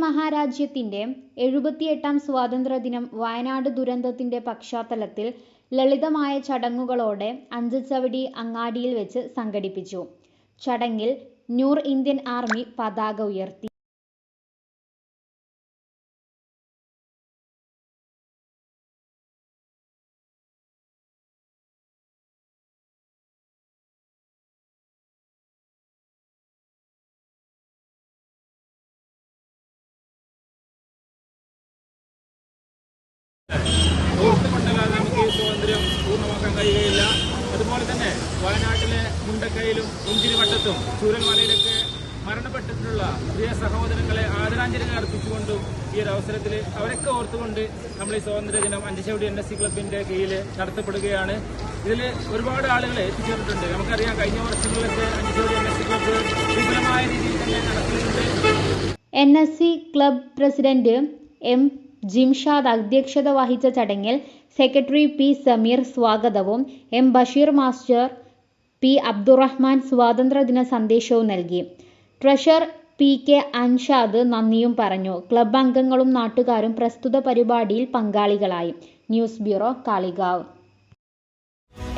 Indian മഹാരാജ്യത്തിന്റെ എഴുപത്തിയെട്ടാം സ്വാതന്ത്ര്യദിനം വയനാട് ദുരന്തത്തിന്റെ പശ്ചാത്തലത്തിൽ ലളിതമായ ചടങ്ങുകളോടെ അഞ്ചുചവടി അങ്ങാടിയിൽ വെച്ച് സംഘടിപ്പിച്ചു. ചടങ്ങിൽ ന്യൂർ ഇന്ത്യൻ ആർമി പതാക ഉയർത്തി. ഓർത്തുകൊണ്ടല്ലാതെ നമുക്ക് ഈ സ്വാതന്ത്ര്യം പൂർണമാക്കാൻ അതുപോലെ തന്നെ വയനാട്ടിലെ മുണ്ടക്കയിലും മുന്തിരിവട്ടത്തും ചൂരൽമലയിലൊക്കെ മരണപ്പെട്ടിട്ടുള്ള പ്രിയ സഹോദരങ്ങളെ ആദരാഞ്ജലികൾ അർപ്പിച്ചുകൊണ്ടും ഈ ഒരു അവസരത്തിൽ അവരൊക്കെ ഓർത്തുകൊണ്ട് നമ്മൾ ഈ സ്വാതന്ത്ര്യ ദിനം അഞ്ചുചവടി എൻ എസ് സി ക്ലബിന്റെ കീഴിൽ നടത്തപ്പെടുകയാണ്. ഇതിൽ ഒരുപാട് ആളുകൾ എത്തിച്ചേർന്നിട്ടുണ്ട്. നമുക്കറിയാം കഴിഞ്ഞ വർഷങ്ങളിലൊക്കെ Anchachavadi N S C club വിപുലമായ രീതിയിൽ തന്നെ നടത്തിയിട്ടുണ്ട്. N S C club president M Jimshad അധ്യക്ഷത വഹിച്ച ചടങ്ങിൽ സെക്രട്ടറി പി സമീർ സ്വാഗതവും M Basheer master P Abdurahman സ്വാതന്ത്ര്യദിന സന്ദേശവും നൽകി. ട്രഷർ പി കെ അൻഷാദ് നന്ദിയും പറഞ്ഞു. ക്ലബ് അംഗങ്ങളും നാട്ടുകാരും പ്രസ്തുത പരിപാടിയിൽ പങ്കാളികളായി. News bureau Kalikavu.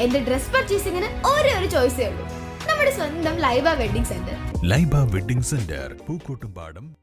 എന്റെ ഡ്രസ് പർച്ചേസിംഗിന് ഒരേ ഒരു ചോയ്സേ ഉള്ളൂ. നമ്മുടെ സ്വന്തം Laiba wedding centre. Laiba wedding centre Pookkottumpadam